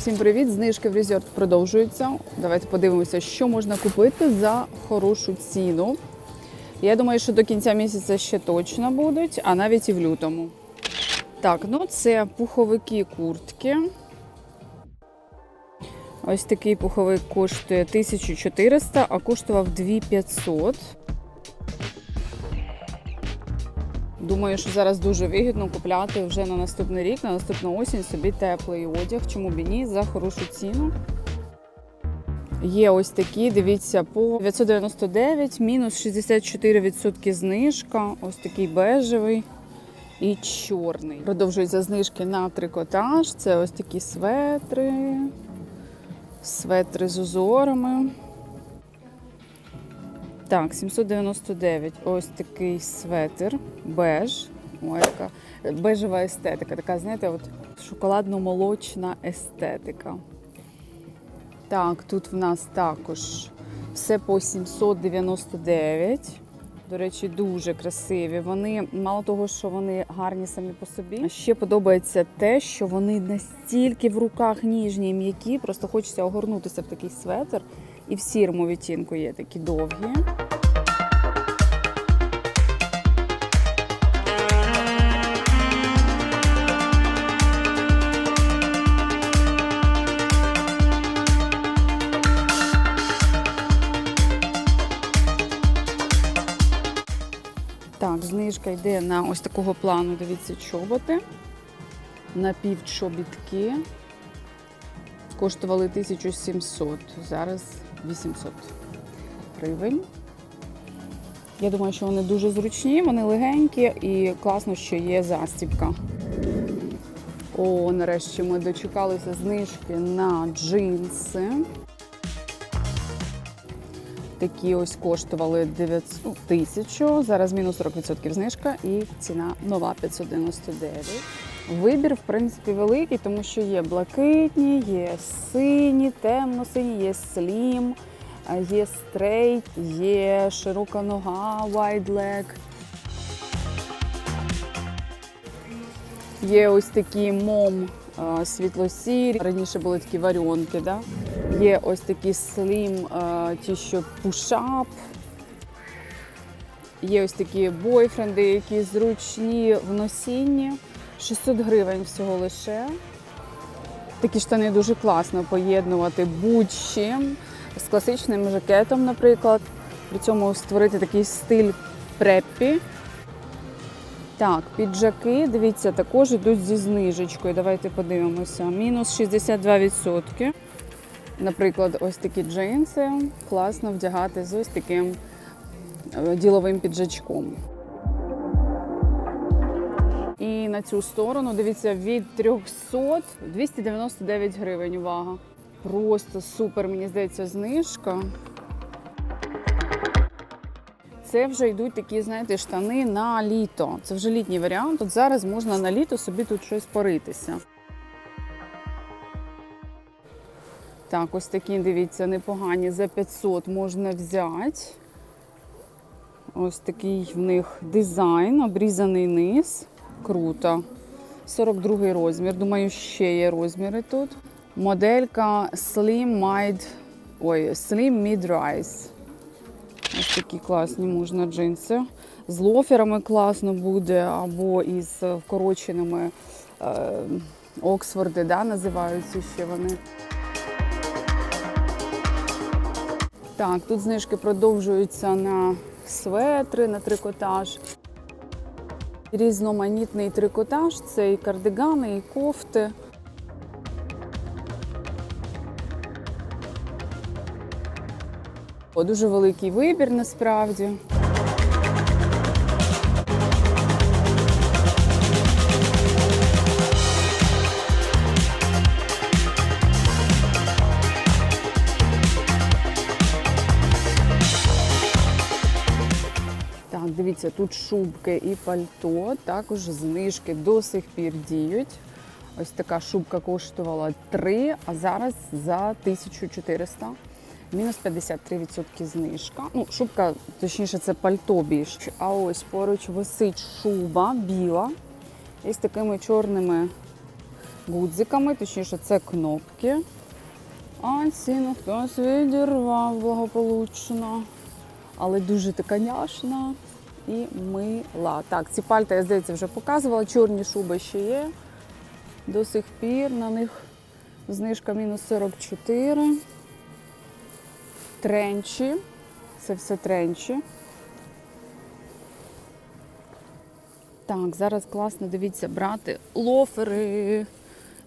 всім привіт! Знижки в Resort продовжуються. Давайте подивимося, що можна купити за хорошу ціну. Я думаю, що до кінця місяця ще точно будуть, а навіть і в лютому. Так, ну це пуховики куртки. Ось такий пуховик коштує 1400, а коштував 2500. Думаю, що зараз дуже вигідно купляти вже на наступний рік, на наступну осінь собі теплий одяг. Чому б ні, за хорошу ціну. Є ось такі, дивіться, по 999, мінус 64% знижка. Ось такий бежевий і чорний. Продовжуються знижки на трикотаж. Це ось такі светри, светри з узорами. Так, 799. Ось такий светр, беж. Ой, яка бежева естетика. Така, знаєте, от шоколадно-молочна естетика. Так, тут в нас також все по 799. До речі, дуже красиві. Вони мало того, що вони гарні самі по собі. Ще подобається те, що вони настільки в руках ніжні і м'які, просто хочеться огорнутися в такий светр. І в сірому відтінку є такі довгі. Так, знижка йде на ось такого плану, дивіться, чоботи. Напівчобітки. Коштували 1700, зараз 800 гривень. Я думаю, що вони дуже зручні, вони легенькі і класно, що є застібка. О, нарешті ми дочекалися знижки на джинси. Такі ось коштували 900 ну, тисячу, зараз мінус 40% знижка і ціна нова 599. Вибір, в принципі, великий, тому що є блакитні, є сині, темно-сині, є слім, є стрейт, є широка нога, wide leg. Є ось такі мом е, світло-сірі. Раніше були такі варіонки, да? Є ось такі слім, е, ті, що пушап. Є ось такі бойфренди, які зручні в носінні. 600 гривень всього лише. Такі штани дуже класно поєднувати будь-чим з класичним жакетом, наприклад. При цьому створити такий стиль преппі. Так, піджаки, дивіться, також йдуть зі знижечкою. Давайте подивимося. Мінус 62%. Наприклад, ось такі джинси класно вдягати з ось таким е, діловим піджачком. На цю сторону, дивіться, від 300 299 гривень. Увага. Просто супер, мені здається, знижка. Це вже йдуть такі, знаєте, штани на літо. Це вже літній варіант. От зараз можна на літо собі тут щось поритися. Так, ось такі, дивіться, непогані. За 500 можна взяти. Ось такий в них дизайн, обрізаний низ. Круто. 42 розмір. Думаю, ще є розміри тут. Моделька Slim Mid, ой, Slim Mid Rise. Ось такі класні можна джинси. З лоферами класно буде, або із вкороченими е, Оксфорди, да, називаються ще вони. Так, тут знижки продовжуються на светри, на трикотаж. Різноманітний трикотаж це і кардигани, і кофти. Дуже великий вибір насправді. Дивіться, тут шубки і пальто, також знижки до сих пір діють. Ось така шубка коштувала 3, а зараз за 1400. Мінус 53% знижка. Ну, шубка, точніше, це пальто більш. А ось поруч висить шуба біла із такими чорними гудзиками, точніше, це кнопки. А ціну хтось відірвав благополучно. Але дуже така няшна і мила. Так, ці пальта, я здається, вже показувала. Чорні шуби ще є. До сих пір на них знижка мінус 44. Тренчі. Це все тренчі. Так, зараз класно, дивіться, брати лофери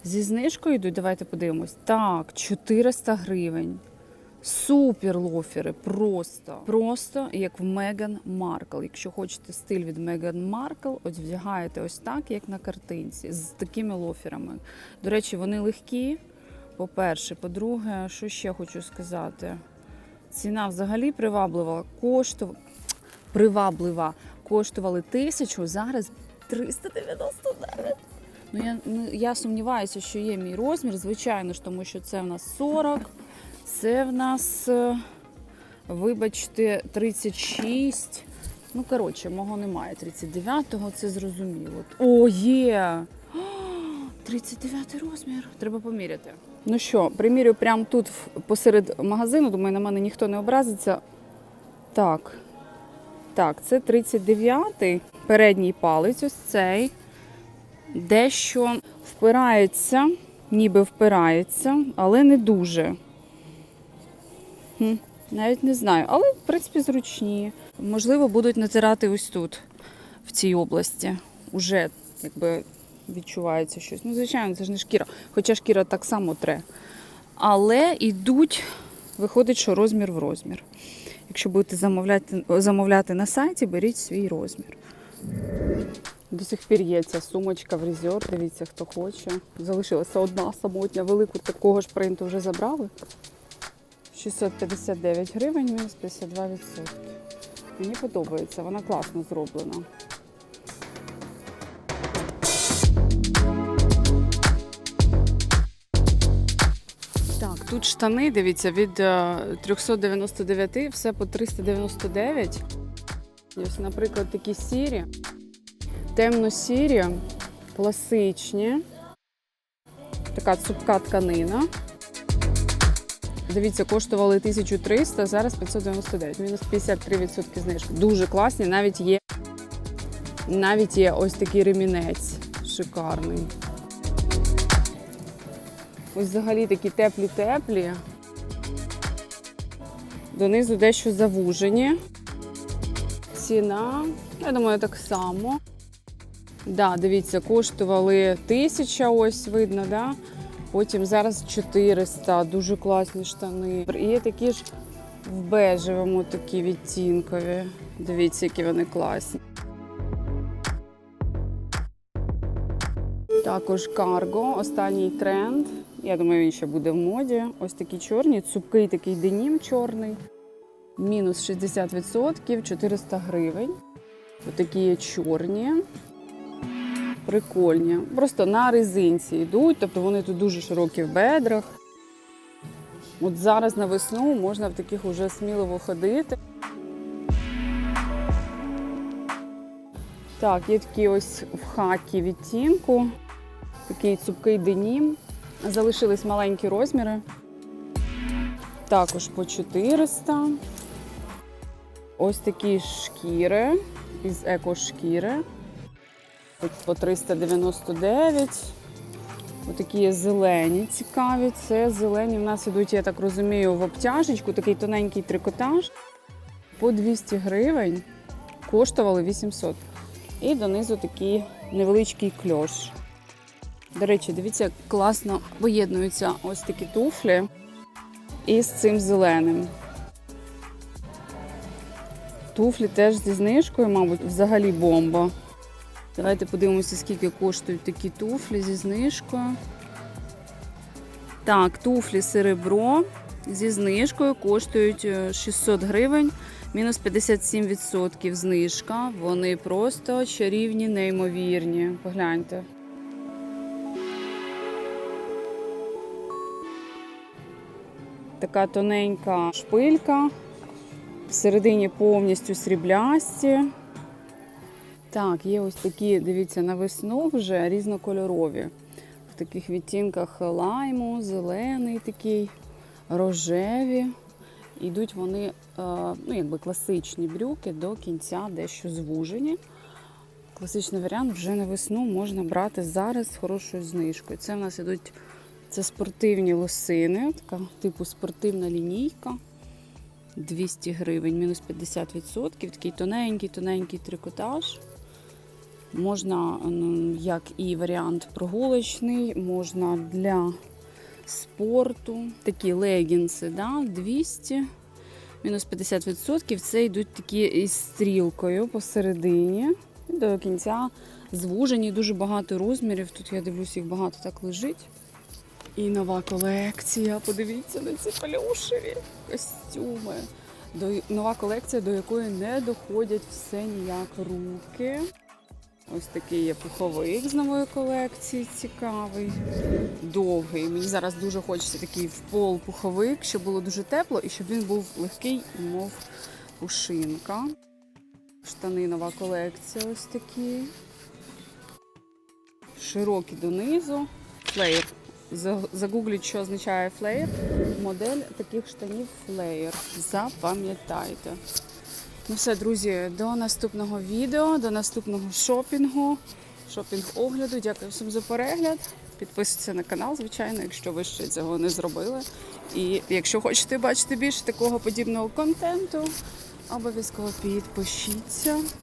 зі знижкою йдуть. Давайте подивимось. Так, 400 гривень. Супер лофери, просто. Просто як в Меган Маркл. Якщо хочете стиль від Меган Маркл, ось вдягаєте ось так, як на картинці, з такими лоферами. До речі, вони легкі. По-перше, по-друге, що ще хочу сказати? Ціна взагалі приваблива. Коштувала приваблива. Коштували тисячу, зараз 399. Ну я, ну, я сумніваюся, що є мій розмір. Звичайно ж, тому що це в нас 40, це в нас, е, вибачте, 36. Ну, коротше, мого немає. 39-го, це зрозуміло. О, є! 39 розмір. Треба поміряти. Ну що, примірю прямо тут посеред магазину. Думаю, на мене ніхто не образиться. Так. Так, це 39-й передній палець, ось цей. Дещо впирається, ніби впирається, але не дуже. Навіть не знаю. Але, в принципі, зручні. Можливо, будуть натирати ось тут, в цій області. Уже якби відчувається щось. Ну, звичайно, це ж не шкіра. Хоча шкіра так само тре. Але йдуть, виходить, що розмір в розмір. Якщо будете замовляти, замовляти на сайті, беріть свій розмір. До сих пір є ця сумочка в резерв. Дивіться, хто хоче. Залишилася одна самотня, велику такого ж принту вже забрали. 659 гривень, мінус 52%. Мені подобається, вона класно зроблена. Так, тут штани, дивіться, від е, 399 все по 399. Ось, наприклад, такі сірі, темно-сірі, класичні. Така цупка тканина. Дивіться, коштували 1300, зараз 599, мінус 53% знижки. Дуже класні, навіть є, навіть є ось такий ремінець шикарний. Ось взагалі такі теплі-теплі. Донизу дещо завужені. Ціна, я думаю, так само. Да, дивіться, коштували тисяча, ось видно, да? Потім зараз 400, дуже класні штани. І є такі ж в бежевому такі відтінкові. Дивіться, які вони класні. Також карго, останній тренд. Я думаю, він ще буде в моді. Ось такі чорні, цупкий такий денім чорний. Мінус 60%, 400 гривень. Отакі є чорні. Прикольні. Просто на резинці йдуть, тобто вони тут дуже широкі в бедрах. От зараз на весну можна в таких уже сміливо ходити. Так, є такі ось в хакі відтінку, такий цупкий денім. Залишились маленькі розміри. Також по 400. Ось такі шкіри із екошкіри. Тут по 399. Отакі є зелені цікаві. Це зелені в нас ідуть, я так розумію, в обтяжечку, такий тоненький трикотаж. По 200 гривень коштували 800. І донизу такий невеличкий кльош. До речі, дивіться, як класно поєднуються ось такі туфлі із цим зеленим. Туфлі теж зі знижкою, мабуть, взагалі бомба. Давайте подивимося, скільки коштують такі туфлі зі знижкою. Так, туфлі серебро зі знижкою коштують е, 600 гривень, мінус 57% знижка. Вони просто чарівні, неймовірні. Погляньте. Така тоненька шпилька. Всередині повністю сріблясті. Так, є ось такі, дивіться, на весну вже різнокольорові. в таких відтінках лайму, зелений такий, рожеві. Йдуть вони, е, ну, якби класичні брюки до кінця дещо звужені. Класичний варіант вже на весну можна брати зараз з хорошою знижкою. Це в нас ідуть це спортивні лосини, така типу спортивна лінійка. 200 гривень, мінус 50%. Такий тоненький, тоненький трикотаж. Можна як і варіант прогулочний, можна для спорту. Такі легінси, да, 200, мінус 50%. Це йдуть такі із стрілкою посередині. До кінця звужені, дуже багато розмірів. Тут я дивлюсь, їх багато так лежить. І нова колекція. Подивіться на ці плюшеві костюми. Нова колекція, до якої не доходять все ніяк руки. Ось такий є пуховик з нової колекції, цікавий, довгий. Мені зараз дуже хочеться такий в пол пуховик, щоб було дуже тепло і щоб він був легкий, мов пушинка. Штани нова колекція ось такі. Широкі донизу. Флеєр. За- Загугліть, що означає флеєр. Модель таких штанів флеєр. Запам'ятайте. Ну все, друзі, до наступного відео, до наступного шопінгу, шопінг-огляду. Дякую всім за перегляд. Підписуйтесь на канал, звичайно, якщо ви ще цього не зробили. І якщо хочете бачити більше такого подібного контенту, обов'язково підпишіться.